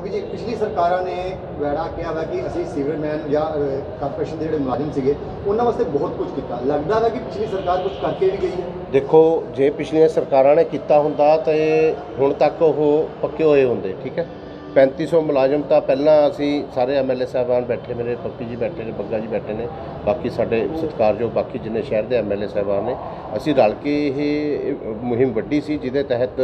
ਕਿਉਂਕਿ ਜੀ ਪਿਛਲੀ ਸਰਕਾਰਾਂ ਨੇ ਵੈੜਾ ਕਿਹਾ ਵਾ ਕਿ ਅਸੀਂ ਸੀਵਰਮੈਨ ਜਾਂ ਕਾਰਪੋਰੇਸ਼ਨ ਦੇ ਜਿਹੜੇ ਮੁਲਾਜ਼ਮ ਸੀਗੇ, ਉਹਨਾਂ ਵਾਸਤੇ ਬਹੁਤ ਕੁਝ ਕੀਤਾ। ਲੱਗਦਾ ਵਾ ਕਿ ਪਿਛਲੀ ਸਰਕਾਰ ਕੁਝ ਕਰਕੇ ਵੀ ਗਈ ਹੈ। ਦੇਖੋ, ਜੇ ਪਿਛਲੀਆਂ ਸਰਕਾਰਾਂ ਨੇ ਕੀਤਾ ਹੁੰਦਾ ਤਾਂ ਹੁਣ ਤੱਕ ਉਹ ਪੱਕੇ ਹੋਏ ਹੁੰਦੇ, ਠੀਕ ਹੈ? 3500 ਮੁਲਾਜ਼ਮ ਤਾਂ ਪਹਿਲਾਂ ਅਸੀਂ ਸਾਰੇ ਐਮਐਲਏ ਸਾਹਿਬਾਨ ਬੈਠੇ ਮੇਰੇ, ਪੱਪੀ ਜੀ ਬੈਠੇ ਨੇ, ਬੱਗਾ ਜੀ ਬੈਠੇ ਨੇ, ਬਾਕੀ ਸਾਡੇ ਸਤਿਕਾਰਯੋਗ ਬਾਕੀ ਜਿੰਨੇ ਸ਼ਹਿਰ ਦੇ ਐਮਐਲਏ ਸਾਹਿਬਾਨ ਨੇ, ਅਸੀਂ ਰਲ ਕੇ ਇਹ ਮੁਹਿੰਮ ਵੱਡੀ ਸੀ, ਜਿਹਦੇ ਤਹਿਤ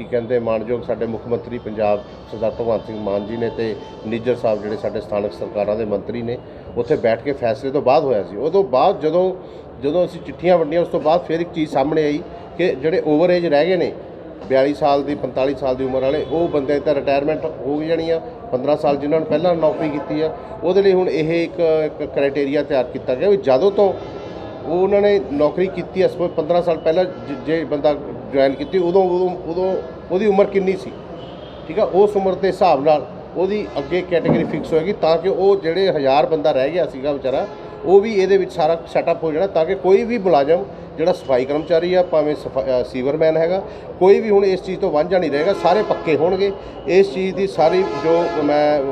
ਕੀ ਕਹਿੰਦੇ ਮਾਨਯੋਗ ਸਾਡੇ ਮੁੱਖ ਮੰਤਰੀ ਪੰਜਾਬ ਸਰਦਾਰ ਭਗਵੰਤ ਸਿੰਘ ਮਾਨ ਜੀ ਨੇ ਤੇ ਨਿੱਜਰ ਸਾਹਿਬ ਜਿਹੜੇ ਸਾਡੇ ਸਥਾਨਕ ਸਰਕਾਰਾਂ ਦੇ ਮੰਤਰੀ ਨੇ, ਉੱਥੇ ਬੈਠ ਕੇ ਫੈਸਲੇ ਤੋਂ ਬਾਅਦ ਹੋਇਆ ਸੀ। ਉਹ ਤੋਂ ਬਾਅਦ ਜਦੋਂ ਜਦੋਂ ਅਸੀਂ ਚਿੱਠੀਆਂ ਵੰਡੀਆਂ, ਉਸ ਤੋਂ ਬਾਅਦ ਫਿਰ ਇੱਕ ਚੀਜ਼ ਸਾਹਮਣੇ ਆਈ ਕਿ ਜਿਹੜੇ ਓਵਰ ਏਜ ਰਹਿ ਗਏ ਨੇ 42 ਸਾਲ ਦੀ 45 ਸਾਲ ਦੀ ਉਮਰ ਵਾਲੇ, ਉਹ ਬੰਦੇ ਤਾਂ ਰਿਟਾਇਰਮੈਂਟ ਹੋ ਜਾਣੀ ਆ 15 ਸਾਲ ਜਿਨ੍ਹਾਂ ਨੇ ਪਹਿਲਾਂ ਨੌਕਰੀ ਕੀਤੀ ਆ, ਉਹਦੇ ਲਈ ਹੁਣ ਇਹ ਇੱਕ ਕ੍ਰਾਈਟੇਰੀਆ ਤਿਆਰ ਕੀਤਾ ਗਿਆ ਵੀ ਜਦੋਂ ਤੋਂ ਉਹ ਉਹਨਾਂ ਨੇ ਨੌਕਰੀ ਕੀਤੀ ਆ ਸਪੋਜ਼ 15 ਸਾਲ ਪਹਿਲਾਂ ਜ- ਜੇ ਬੰਦਾ ਜੁਆਇਨ ਕੀਤੀ, ਉਦੋਂ ਉਦੋਂ ਉਦੋਂ ਉਹਦੀ ਉਮਰ ਕਿੰਨੀ ਸੀ? ਠੀਕ ਆ, ਉਸ ਉਮਰ ਦੇ ਹਿਸਾਬ ਨਾਲ ਉਹਦੀ ਅੱਗੇ ਕੈਟਾਗਰੀ ਫਿਕਸ ਹੋਏਗੀ ਤਾਂ ਕਿ ਉਹ ਜਿਹੜੇ ਹਜ਼ਾਰ ਬੰਦਾ ਰਹਿ ਗਿਆ ਸੀਗਾ ਵਿਚਾਰਾ, ਉਹ ਵੀ ਇਹਦੇ ਵਿੱਚ ਸਾਰਾ ਸੈਟਅਪ ਹੋ ਜਾਣਾ ਤਾਂ ਕਿ ਕੋਈ ਵੀ ਮੁਲਾਜ਼ਮ ਜਿਹੜਾ ਸਫ਼ਾਈ ਕਰਮਚਾਰੀ ਆ, ਭਾਵੇਂ ਸਫਾ- ਸੀਵਰਮੈਨ ਹੈਗਾ, ਕੋਈ ਵੀ ਹੁਣ ਇਸ ਚੀਜ਼ ਤੋਂ ਵਾਂਝਾ ਨਹੀਂ ਰਹੇਗਾ, ਸਾਰੇ ਪੱਕੇ ਹੋਣਗੇ। ਇਸ ਚੀਜ਼ ਦੀ ਸਾਰੀ ਜੋ ਮੈਂ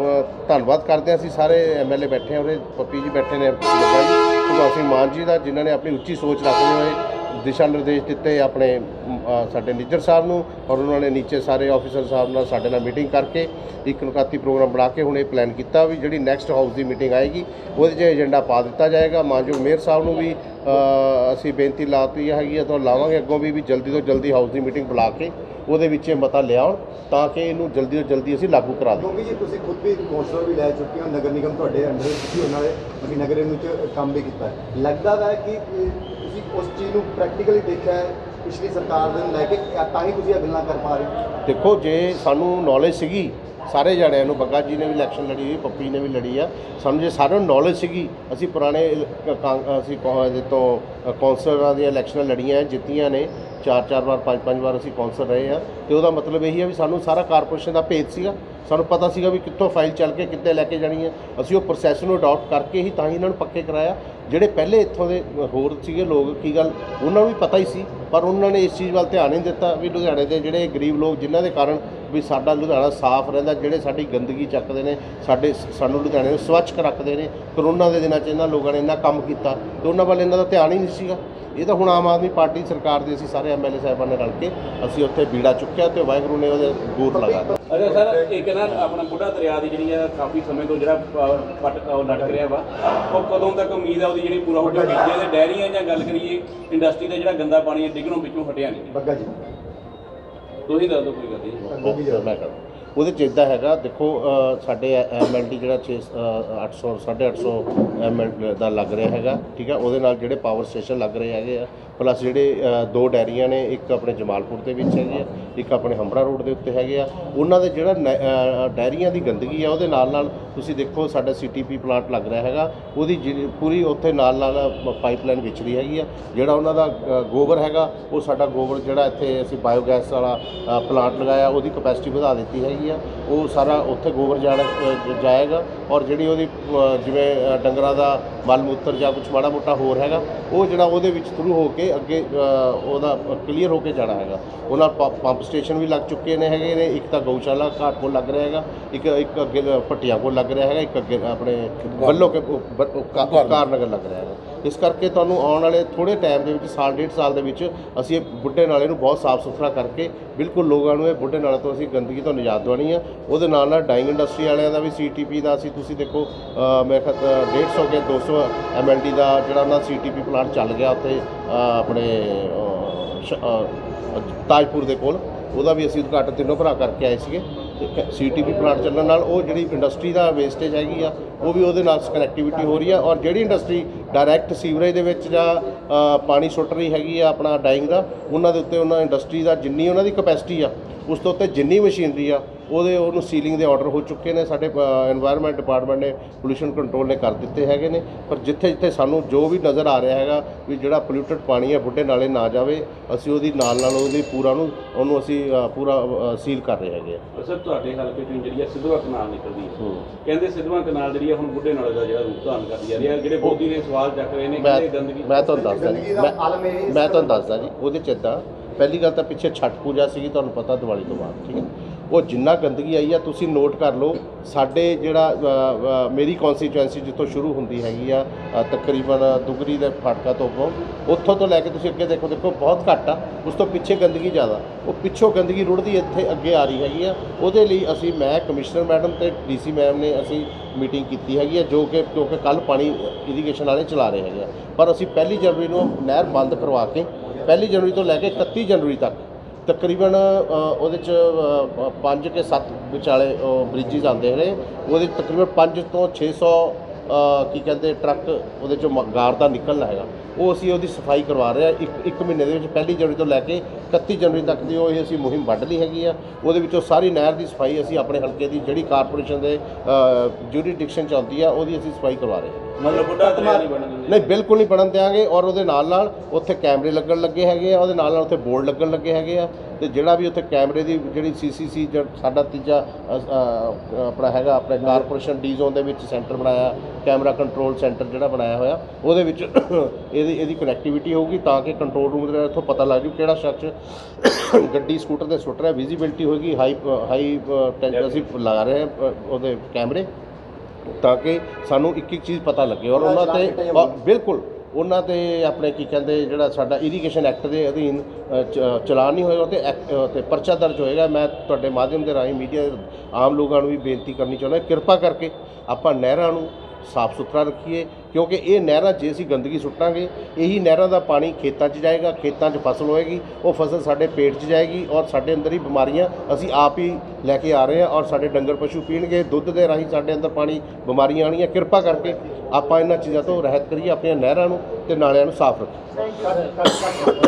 ਧੰਨਵਾਦ ਕਰਦੇ ਹਾਂ ਅਸੀਂ ਸਾਰੇ ਐਮਐਲਏ ਬੈਠੇ ਹਾਂ ਉਹਦੇ ਪੱਪੀ ਜੀ ਬੈਠੇ ਨੇ ਬੱਗਾ ਜੀ ਭਗਵੰਤ ਸਿੰਘ ਮਾਨ ਜੀ ਦਾ, ਜਿਨ੍ਹਾਂ ਨੇ ਆਪਣੀ ਉੱਚੀ ਸੋਚ ਰੱਖਦੇ ਹੋਏ ਦਿਸ਼ਾ ਨਿਰਦੇਸ਼ ਦਿੱਤੇ ਆਪਣੇ ਸਾਡੇ ਨਿੱਜਰ ਸਾਹਿਬ ਨੂੰ ਔਰ ਉਹਨਾਂ ਨੇ ਨੀਚੇ ਸਾਰੇ ਆਫੀਸਰ ਸਾਹਿਬ ਨਾਲ ਸਾਡੇ ਨਾਲ ਮੀਟਿੰਗ ਕਰਕੇ ਇੱਕ ਨੁਕਾਤੀ ਪ੍ਰੋਗਰਾਮ ਬਣਾ ਕੇ ਹੁਣ ਇਹ ਪਲਾਨ ਕੀਤਾ ਵੀ ਜਿਹੜੀ ਨੈਕਸਟ ਹਾਊਸ ਦੀ ਮੀਟਿੰਗ ਆਏਗੀ, ਉਹਦੇ 'ਚ ਏਜੰਡਾ ਪਾ ਦਿੱਤਾ ਜਾਏਗਾ। ਮਾਨਯੋਗ ਮੇਅਰ ਸਾਹਿਬ ਨੂੰ ਵੀ ਅਸੀਂ ਬੇਨਤੀ ਲਾਤੀ ਹੈਗੀ ਆ, ਤਾਂ ਲਾਵਾਂਗੇ ਅੱਗੋਂ ਵੀ ਵੀ ਜਲਦੀ ਤੋਂ ਜਲਦੀ ਹਾਊਸ ਦੀ ਮੀਟਿੰਗ ਬੁਲਾ ਕੇ ਉਹਦੇ ਵਿੱਚ ਇਹ ਮਤਾ ਲਿਆਉਣ ਤਾਂ ਕਿ ਇਹਨੂੰ ਜਲਦੀ ਤੋਂ ਜਲਦੀ ਅਸੀਂ ਲਾਗੂ ਕਰਾ ਦਈਏ। ਕਿਉਂਕਿ ਜੀ, ਤੁਸੀਂ ਖੁਦ ਵੀ ਕੌਂਸਲਰ ਵੀ ਲੈ ਚੁੱਕੇ ਹੋ, ਨਗਰ ਨਿਗਮ ਤੁਹਾਡੇ ਅੰਡਰ ਤੁਸੀਂ ਉਹਨਾਂ ਦੇ, ਅਸੀਂ ਨਗਰ ਨਿਗਮ ਚ ਕੰਮ ਵੀ ਕੀਤਾ ਲੱਗਦਾ ਹੈ ਕਿ ਤੁਸੀਂ ਉਸ ਚੀਜ਼ ਨੂੰ ਪ੍ਰੈਕਟੀਕਲੀ ਦੇਖਿਆ ਹੈ ਪਿਛਲੀ ਸਰਕਾਰ ਦੇ ਨੂੰ ਲੈ ਕੇ ਤਾਂ ਹੀ ਤੁਸੀਂ ਇਹ ਗੱਲਾਂ ਕਰ ਪਾ ਰਹੇ ਹੋ? ਦੇਖੋ, ਜੇ ਸਾਨੂੰ ਨੌਲੇਜ ਸੀਗੀ, ਸਾਰੇ ਜਣਿਆਂ ਨੂੰ, ਬੱਗਾ ਜੀ ਨੇ ਵੀ ਇਲੈਕਸ਼ਨ ਲੜੀ ਹੋਈ, ਪੱਪੀ ਨੇ ਵੀ ਲੜੀ ਆ, ਸਾਨੂੰ ਜੇ ਸਾਰਿਆਂ ਨੂੰ ਨੌਲੇਜ ਸੀਗੀ, ਅਸੀਂ ਪੁਰਾਣੇ ਅਸੀਂ ਕੌ- ਇਹਦੇ ਤੋਂ ਕੌਂਸਲਰਾਂ ਦੀਆਂ ਇਲੈਕਸ਼ਨਾਂ ਲੜੀਆਂ, ਜਿੱਤੀਆਂ ਨੇ, ਚਾਰ ਚਾਰ ਵਾਰ, ਪੰਜ ਪੰਜ ਵਾਰ ਅਸੀਂ ਕੌਂਸਲ ਰਹੇ ਆ, ਤੇ ਉਹਦਾ ਮਤਲਬ ਇਹੀ ਆ ਵੀ ਸਾਨੂੰ ਸਾਰਾ ਕਾਰਪੋਰੇਸ਼ਨ ਦਾ ਭੇਦ ਸੀਗਾ, ਸਾਨੂੰ ਪਤਾ ਸੀਗਾ ਵੀ ਕਿੱਥੋਂ ਫਾਈਲ ਚੱਲ ਕੇ ਕਿੱਥੇ ਲੈ ਕੇ ਜਾਣੀ ਹੈ ਅਸੀਂ ਉਹ ਪ੍ਰੋਸੈਸ ਨੂੰ ਅਡਾਪਟ ਕਰਕੇ ਹੀ ਤਾਂ ਹੀ ਇਹਨਾਂ ਨੂੰ ਪੱਕੇ ਕਰਾਇਆ ਜਿਹੜੇ ਪਹਿਲੇ ਇੱਥੋਂ ਦੇ ਹੋਰ ਸੀਗੇ ਲੋਕ, ਕੀ ਗੱਲ, ਉਹਨਾਂ ਨੂੰ ਵੀ ਪਤਾ ਹੀ ਸੀ, ਪਰ ਉਹਨਾਂ ਨੇ ਇਸ ਚੀਜ਼ ਵੱਲ ਧਿਆਨ ਨਹੀਂ ਦਿੱਤਾ ਵੀ ਲੁਧਿਆਣੇ ਦੇ ਜਿਹੜੇ ਗਰੀਬ ਲੋਕ ਜਿਨ੍ਹਾਂ ਦੇ ਕਾਰਨ ਵੀ ਸਾਡਾ ਲੁਧਿਆਣਾ ਸਾਫ਼ ਰਹਿੰਦਾ, ਜਿਹੜੇ ਸਾਡੀ ਗੰਦਗੀ ਚੱਕਦੇ ਨੇ, ਸਾਡੇ ਸਾਨੂੰ ਲੁਧਿਆਣੇ ਨੂੰ ਸਵੱਛ ਰੱਖਦੇ ਨੇ, ਕਰੋਨਾ ਦੇ ਦਿਨਾਂ 'ਚ ਇਹਨਾਂ ਲੋਕਾਂ ਨੇ ਇੰਨਾ ਕੰਮ ਕੀਤਾ ਤੇ ਉਹਨਾਂ ਵੱਲ ਇਹਨਾਂ ਦਾ ਧਿਆਨ ਹੀ ਨਹੀਂ ਸੀਗਾ। ਇਹ ਤਾਂ ਹੁਣ ਆਮ ਆਦਮੀ ਪਾਰਟੀ ਸਰਕਾਰ ਦੇ ਅਸੀਂ ਸਾਰੇ ਐਮਐਲਏ ਸਾਹਿਬਾਨ ਨੇ ਰਲ ਕੇ ਅਸੀਂ ਉੱਥੇ ਬੀੜਾ ਚੁੱਕਿਆ ਤੇ ਵਾਹਿਗੁਰੂ ਨੇ ਉਹਦੇ ਗੂਰ ਲਗਾ ਦਿੱਤਾ। ਅੱਛਾ ਸਰ ਇੱਕ ਨਾ ਆਪਣਾ ਬੁੱਢਾ ਦਰਿਆ ਦੀ ਜਿਹੜੀ ਆ ਕਾਫੀ ਸਮੇਂ ਤੋਂ ਜਿਹੜਾ ਉਹ ਲਟਕ ਰਿਹਾ ਵਾ ਉਹ ਕਦੋਂ ਤੱਕ ਉਮੀਦ ਆ ਉਹਦੀ ਜਿਹੜੀ ਪੂਰਾ ਹੋ ਜਾਊਗੀ ਜੇ ਡੈਰੀਆਂ ਜਾਂ ਗੱਲ ਕਰੀਏ ਇੰਡਸਟਰੀ ਦਾ ਜਿਹੜਾ ਗੰਦਾ ਪਾਣੀ ਹੈ ਡਿੱਗਣੋਂ ਵਿੱਚੋਂ ਹਟਿਆ ਨਹੀਂ। ਬੱਗਾ ਜੀ। ਤੁਸੀਂ ਦੱਸ ਦਿਓ ਕੋਈ ਗੱਲ ਨਹੀਂ। ਮੈਂ ਮੈਂ ਕਰਾਂ ਉਹਦੇ ਚ ਇਦਾਂ ਹੈਗਾ ਦੇਖੋ ਅ, ਸਾਡੇ ਐਮਐਲਡੀ ਜਿਹੜਾ 6 800 850 ਐਮਐਲ ਦਾ ਲੱਗ ਰਿਹਾ ਹੈਗਾ ਠੀਕ ਹੈ ਉਹਦੇ ਨਾਲ ਜਿਹੜੇ ਪਾਵਰ ਸਟੇਸ਼ਨ ਲੱਗ ਰਹੇ ਹੈਗੇ ਆ ਪਲੱਸ ਜਿਹੜੇ ਅ, ਦੋ ਡੈਰੀਆਂ ਨੇ ਇੱਕ ਆਪਣੇ ਜਮਾਲਪੁਰ ਦੇ ਵਿੱਚ ਹੈਗੇ ਆ ਇੱਕ ਆਪਣੇ ਹੰਬੜਾ ਰੋਡ ਦੇ ਉੱਤੇ ਹੈਗੇ ਆ। ਉਹਨਾਂ ਦੇ ਜਿਹੜਾ ਨੈ- ਡੈਰੀਆਂ ਦੀ ਗੰਦਗੀ ਆ, ਉਹਦੇ ਨਾਲ ਨਾਲ ਤੁਸੀਂ ਦੇਖੋ ਸਾਡਾ ਸੀਟੀਪੀ ਪਲਾਂਟ ਲੱਗ ਰਿਹਾ ਹੈਗਾ। ਉਹਦੀ ਜਿਹੜੀ- ਪੂਰੀ ਉੱਥੇ ਨਾਲ ਨਾਲ ਪਾਈਪਲਾਈਨ ਵਿਚ ਰਹੀ ਹੈਗੀ ਆ। ਜਿਹੜਾ ਉਹਨਾਂ ਦਾ ਗੋਬਰ ਹੈਗਾ, ਉਹ ਸਾਡਾ ਗੋਬਰ ਜਿਹੜਾ ਇੱਥੇ ਅਸੀਂ ਬਾਇਓਗੈਸ ਵਾਲਾ ਪਲਾਂਟ ਲਗਾਇਆ, ਉਹਦੀ ਕਪੈਸਿਟੀ ਵਧਾ ਦਿੱਤੀ ਹੈਗੀ ਆ। ਉਹ ਸਾਰਾ ਉੱਥੇ ਗੋਬਰ ਜਾਣਾ ਜਾਏਗਾ ਔਰ ਜਿਹੜੀ ਉਹਦੀ ਜਿਵੇਂ ਡੰਗਰਾਂ ਦਾ ਮਲ ਮੂਤਰ ਜਾਂ ਕੁਝ ਮਾੜਾ ਮੋਟਾ ਹੋਰ ਹੈਗਾ, ਉਹ ਜਿਹੜਾ ਉਹਦੇ ਵਿੱਚ ਥਰੂ ਹੋ ਕੇ ਅੱਗੇ ਉਹਦਾ ਕਲੀਅਰ ਹੋ ਕੇ ਜਾਣਾ ਹੈਗਾ। ਉਹਨਾਂ ਪ- ਪੰਪ ਸਟੇਸ਼ਨ ਵੀ ਲੱਗ ਚੁੱਕੇ ਨੇ ਹੈਗੇ ਨੇ ਇੱਕ ਤਾਂ ਗਊਸ਼ਾਲਾ ਘਾਟ ਕੋਲ ਲੱਗ ਰਿਹਾ ਹੈਗਾ ਇੱਕ ਇੱਕ ਅੱਗੇ ਭੱਟੀਆਂ ਕੋਲ ਲੱਗ ਰਿਹਾ ਹੈਗਾ ਇੱਕ ਅੱਗੇ ਆਪਣੇ ਵੱਲੋਂ ਕੇ ਕਾਰਨਗਰ ਲੱਗ ਰਿਹਾ ਹੈਗਾ। ਇਸ ਕਰਕੇ ਤੁਹਾਨੂੰ ਆਉਣ ਵਾਲੇ ਥੋੜੇ ਟਾਈਮ ਦੇ ਵਿੱਚ ਸਾਲ ਡੇਢ ਸਾਲ ਦੇ ਵਿੱਚ ਅਸੀਂ ਇਹ ਬੁੱਢੇ ਨਾਲੇ ਨੂੰ ਬਹੁਤ ਸਾਫ਼ ਸੁਥਰਾ ਕਰਕੇ ਬਿਲਕੁਲ ਲੋਕਾਂ ਨੂੰ ਇਹ ਬੁੱਢੇ ਨਾਲੇ ਤੋਂ ਅਸੀਂ ਗੰਦਗੀ ਤੋਂ ਨਿਜਾਤ ਦਿਵਾਉਣੀ ਆ। ਉਹਦੇ ਨਾਲ ਨਾਲ ਡਾਈਂਗ ਇੰਡਸਟਰੀ ਵਾਲਿਆਂ ਦਾ ਵੀ ਸੀਟੀਪੀ ਦਾ ਅਸੀਂ ਤੁਸੀਂ ਦੇਖੋ ਅ, ਮੈਂ ਕਿਹਾ, ਅ, 150 ਕੇ 200 ਐਮਐਲਡੀ ਦਾ ਜਿਹੜਾ ਉਹਨਾਂ ਸੀਟੀਪੀ ਪਲਾਂਟ ਚੱਲ ਗਿਆ ਉੱਥੇ ਆਪਣੇ ਤਾਜਪੁਰ ਦੇ ਕੋਲ। ਉਹਦਾ ਵੀ ਅਸੀਂ ਉਦਘਾਟਨ ਤਿੰਨੋਂ ਭਰਾ ਕਰਕੇ ਆਏ ਸੀਗੇ ਸੀਟੀਪੀ ਪਲਾਂਟ ਚੱਲਣ ਨਾਲ ਉਹ ਜਿਹੜੀ ਇੰਡਸਟਰੀ ਦਾ ਵੇਸਟੇਜ ਹੈਗੀ ਆ, ਉਹ ਵੀ ਉਹਦੇ ਨਾਲ ਕਨੈਕਟੀਵਿਟੀ ਹੋ ਰਹੀ ਆ ਔਰ ਜਿਹੜੀ ਇੰਡਸਟਰੀ ਡਾਇਰੈਕਟ ਸੀਵਰੇਜ ਦੇ ਵਿੱਚ ਜਾਂ ਪਾਣੀ ਸੁੱਟ ਰਹੀ ਹੈਗੀ ਆ ਆਪਣਾ ਡਾਈਂਗ ਦਾ ਉਹਨਾਂ ਦੇ ਉੱਤੇ ਉਹਨਾਂ ਇੰਡਸਟਰੀ ਦਾ ਜਿੰਨੀ ਉਹਨਾਂ ਦੀ ਕਪੈਸਿਟੀ ਆ ਉਸ ਤੋਂ ਉੱਤੇ ਜਿੰਨੀ ਮਸ਼ੀਨਰੀ ਆ ਉਹਦੇ ਉਹਨੂੰ ਸੀਲਿੰਗ ਦੇ ਆਰਡਰ ਹੋ ਚੁੱਕੇ ਨੇ ਸਾਡੇ এনवायरमेंट ਡਿਪਾਰਟਮੈਂਟ ਨੇ ਪੋਲੂਸ਼ਨ ਕੰਟਰੋਲ ਨੇ ਕਰ ਦਿੱਤੇ ਹੈਗੇ ਨੇ ਪਰ ਜਿੱਥੇ ਜਿੱਥੇ ਸਾਨੂੰ ਜੋ ਵੀ ਨਜ਼ਰ ਆ ਰਿਹਾ ਹੈਗਾ ਵੀ ਜਿਹੜਾ ਪੋਲੂਟਡ ਪਾਣੀ ਆ ਬੁੱਢੇ ਨਾਲੇ ਨਾ ਜਾਵੇ ਅਸੀਂ ਉਹਦੀ ਨਾਲ ਨਾਲ ਉਹਦੀ ਪੂਰਾ ਨੂੰ ਉਹਨੂੰ ਅਸੀਂ ਪੂਰਾ ਸੀਲ ਕਰ ਰਹੇ ਹੈਗੇ ਆ। ਸਰ ਤੁਹਾਡੇ ਹਲਕੇ ਤੋਂ ਜਿਹੜੀ ਸਿੱਧਵਾ ਕਨਾਲ ਨਿਕਲਦੀ ਹੈ। ਕਹਿੰਦੇ ਸਿੱਧਵਾ ਕਨਾਲ ਜਿਹੜੀ ਹੁਣ ਬੁੱਢੇ ਨਾਲੇ ਦਾ ਜਿਹੜਾ ਰੂਪ ਧਾਰਨ ਕਰਦੀ ਆ ਹੈ ਜਿਹੜੇ ਬੋਦੀ ਨੇ ਸਵਾਲ ਚੱਕ ਰਹੇ ਨੇ ਮੈਂ ਕਿ ਗੰਦਗੀ ਮੈਂ ਤੁਹਾਨੂੰ ਦੱਸਦਾ ਜੀ। ਮੈਂ ਤੁਹਾਨੂੰ ਦੱਸਦਾ ਜੀ ਉਹਦੇ ਚ ਇੱਦਾਂ ਪਹਿਲੀ ਗੱਲ ਤਾਂ ਪਿੱਛੇ ਛਠ ਪੂਜਾ ਸੀਗੀ ਤੁਹਾਨੂੰ ਪਤਾ ਦੀਵਾਲੀ ਤੋਂ ਬਾਅਦ ਠੀਕ ਹੈ। ਉਹ ਜਿੰਨਾ ਗੰਦਗੀ ਆਈ ਆ, ਤੁਸੀਂ ਨੋਟ ਕਰ ਲਓ, ਸਾਡੇ ਜਿਹੜਾ ਮੇਰੀ ਕਨਸਟੀਚੁਐਂਸੀ ਜਿੱਥੋਂ ਸ਼ੁਰੂ ਹੁੰਦੀ ਹੈਗੀ ਆ ਤਕਰੀਬਨ ਦੁਗਰੀ ਦੇ ਫਾਟਕਾ ਤੋਂ ਅੱਗੋਂ, ਉੱਥੋਂ ਤੋਂ ਲੈ ਕੇ ਤੁਸੀਂ ਅੱਗੇ ਦੇਖੋ ਦੇਖੋ, ਬਹੁਤ ਘੱਟ ਆ, ਉਸ ਤੋਂ ਪਿੱਛੇ ਗੰਦਗੀ ਜ਼ਿਆਦਾ, ਉਹ ਪਿੱਛੋਂ ਗੰਦਗੀ ਰੁੜਦੀ ਇੱਥੇ ਅੱਗੇ ਆ ਰਹੀ ਹੈਗੀ ਆ, ਉਹਦੇ ਲਈ ਅਸੀਂ, ਮੈਂ ਕਮਿਸ਼ਨਰ ਮੈਡਮ ਤੇ ਡੀਸੀ ਮੈਮ ਨੇ ਅਸੀਂ ਮੀਟਿੰਗ ਕੀਤੀ ਹੈਗੀ ਆ, ਜੋ ਕਿ, ਕਿਉਂਕਿ ਕੱਲ ਪਾਣੀ ਇਰੀਗੇਸ਼ਨ ਵਾਲੇ ਚਲਾ ਰਹੇ ਹੈਗੇ ਆ, ਪਰ ਅਸੀਂ ਪਹਿਲੀ ਜਨਵਰੀ ਨੂੰ ਨਹਿਰ ਬੰਦ ਕਰਵਾ ਕੇ, ਪਹਿਲੀ ਜਨਵਰੀ ਤੋਂ ਲੈ ਕੇ 31 ਜਨਵਰੀ ਤੱਕ ਤਕਰੀਬਨ ਉਹਦੇ ਚ 5 ਕੇ 7 ਵਿਚਾਲੇ ਬ੍ਰਿਜਿਸ ਆਉਂਦੇ ਨੇ। ਉਹਦੇ ਤਕਰੀਬਨ 5 ਤੋਂ 600 ਅ, ਕੀ ਕਹਿੰਦੇ ਟਰੱਕ ਉਹਦੇ ਚੋਂ ਮ- ਗਾਰ ਦਾ ਨਿਕਲਣਾ ਹੈਗਾ। ਉਹ ਅਸੀਂ ਉਹਦੀ ਸਫ਼ਾਈ ਕਰਵਾ ਰਹੇ ਆ ਇੱਕ ਇੱਕ ਮਹੀਨੇ ਦੇ ਵਿੱਚ ਪਹਿਲੀ ਜਨਵਰੀ ਤੋਂ ਲੈ ਕੇ 31 ਜਨਵਰੀ ਤੱਕ ਦੀ ਉਹ ਇਹ ਅਸੀਂ ਮੁਹਿੰਮ ਵੱਢ ਲਈ ਹੈਗੀ ਆ। ਉਹਦੇ ਵਿੱਚੋਂ ਸਾਰੀ ਨਹਿਰ ਦੀ ਸਫ਼ਾਈ ਅਸੀਂ ਆਪਣੇ ਹਲਕੇ ਦੀ ਜਿਹੜੀ ਕਾਰਪੋਰੇਸ਼ਨ ਦੇ ਜੂਰੀਡਿਕਸ਼ਨ ਚ ਆਉਂਦੀ ਆ ਉਹਦੀ ਅਸੀਂ ਸਫ਼ਾਈ ਕਰਵਾ ਰਹੇ ਹਾਂ। ਮਤਲਬ ਬੁੱਢਾ ਦਰਿਆ ਨਹੀਂ ਬਣਨ ਦਿੰਦੇ। ਨਹੀਂ ਬਿਲਕੁਲ ਨਹੀਂ ਬਣਨ ਦਿਆਂਗੇ ਔਰ ਉਹਦੇ ਨਾਲ ਨਾਲ ਉੱਥੇ ਕੈਮਰੇ ਲੱਗਣ ਲੱਗੇ ਹੈਗੇ ਆ ਉਹਦੇ ਨਾਲ ਨਾਲ ਉੱਥੇ ਬੋਰਡ ਲੱਗਣ ਲੱਗੇ ਹੈਗੇ ਆ ਤੇ ਜਿਹੜਾ ਵੀ ਉੱਥੇ ਕੈਮਰੇ ਦੀ ਜਿਹੜੀ ਸੀਸੀਸੀ ਸਾਡਾ ਤੀਜਾ ਅ, ਅ, ਆਪਣਾ ਹੈਗਾ ਆਪਣੇ ਕਾਰਪੋਰੇਸ਼ਨ ਡੀ ਜ਼ੋਨ ਦੇ ਵਿੱਚ ਸੈਂਟਰ ਬਣਾਇਆ ਕੈਮਰਾ ਕੰਟਰੋਲ ਸੈਂਟਰ ਜਿਹੜਾ ਬਣਾਇਆ ਹੋਇਆ ਉਹਦੇ ਵਿੱਚ ਇਹਦੀ ਇਹਦੀ ਕਨੈਕਟੀਵਿਟੀ ਹੋਊਗੀ ਤਾਂ ਕਿ ਕੰਟਰੋਲ ਰੂਮ ਦੇ ਇੱਥੋਂ ਪਤਾ ਲੱਗ ਜੂ ਕਿਹੜਾ ਸ਼ਖਸ ਗੱਡੀ ਸਕੂਟਰ ਤੇ ਸੁੱਟ ਰਿਹਾ ਵਿਜ਼ਿਬਿਲਟੀ ਹੋਏਗੀ ਹਾਈ ਹਾਈ ਅਸੀਂ ਲਾ ਰਹੇ ਹਾਂ ਅ, ਉਹਦੇ ਕੈਮਰੇ। ਤਾਂ ਕਿ ਸਾਨੂੰ ਇੱਕ ਇੱਕ ਚੀਜ਼ ਪਤਾ ਲੱਗੇ ਔਰ ਉਹਨਾਂ ਤੇ ਔਰ ਬਿਲਕੁਲ ਉਹਨਾਂ ਤੇ ਆਪਣੇ ਕੀ ਕਹਿੰਦੇ ਜਿਹੜਾ ਸਾਡਾ ਇਰੀਗੇਸ਼ਨ ਐਕਟ ਦੇ ਅਧੀਨ ਚ- ਚਲਾਨ ਨਹੀਂ ਹੋਏਗਾ ਤੇ ਐਕ- ਅ, ਤੇ ਪਰਚਾ ਦਰਜ ਹੋਏਗਾ। ਮੈਂ ਤੁਹਾਡੇ ਮਾਧਿਅਮ ਦੇ ਰਾਹੀਂ ਮੀਡੀਆ ਆਮ ਲੋਕਾਂ ਨੂੰ ਵੀ ਬੇਨਤੀ ਕਰਨੀ ਚਾਹੁੰਦਾ ਕਿਰਪਾ ਕਰਕੇ ਆਪਾਂ ਨਹਿਰਾਂ ਨੂੰ ਸਾਫ਼ ਸੁਥਰਾ ਰੱਖੀਏ, ਕਿਉਂਕਿ ਇਹ ਨਹਿਰਾਂ ਜੇ ਅਸੀਂ ਗੰਦਗੀ ਸੁੱਟਾਂਗੇ, ਇਹੀ ਨਹਿਰਾਂ ਦਾ ਪਾਣੀ ਖੇਤਾਂ 'ਚ ਜਾਏਗਾ, ਖੇਤਾਂ 'ਚ ਫਸਲ ਹੋਏਗੀ, ਉਹ ਫਸਲ ਸਾਡੇ ਪੇਟ 'ਚ ਜਾਏਗੀ ਔਰ ਸਾਡੇ ਅੰਦਰ ਹੀ ਬਿਮਾਰੀਆਂ ਅਸੀਂ ਆਪ ਹੀ ਲੈ ਕੇ ਆ ਰਹੇ ਹਾਂ ਔਰ ਸਾਡੇ ਡੰਗਰ ਪਸ਼ੂ ਪੀਣਗੇ, ਦੁੱਧ ਦੇ ਰਾਹੀਂ ਸਾਡੇ ਅੰਦਰ ਪਾਣੀ, ਬਿਮਾਰੀਆਂ ਆਣੀਆਂ ਕਿਰਪਾ ਕਰਕੇ ਆਪਾਂ ਇਹਨਾਂ ਚੀਜ਼ਾਂ ਤੋਂ ਰਹਿਤ ਕਰੀਏ, ਆਪਣੀਆਂ ਨਹਿਰਾਂ ਨੂੰ ਤੇ ਨਾਲਿਆਂ ਨੂੰ ਸਾਫ਼ ਰੱਖੀਏ।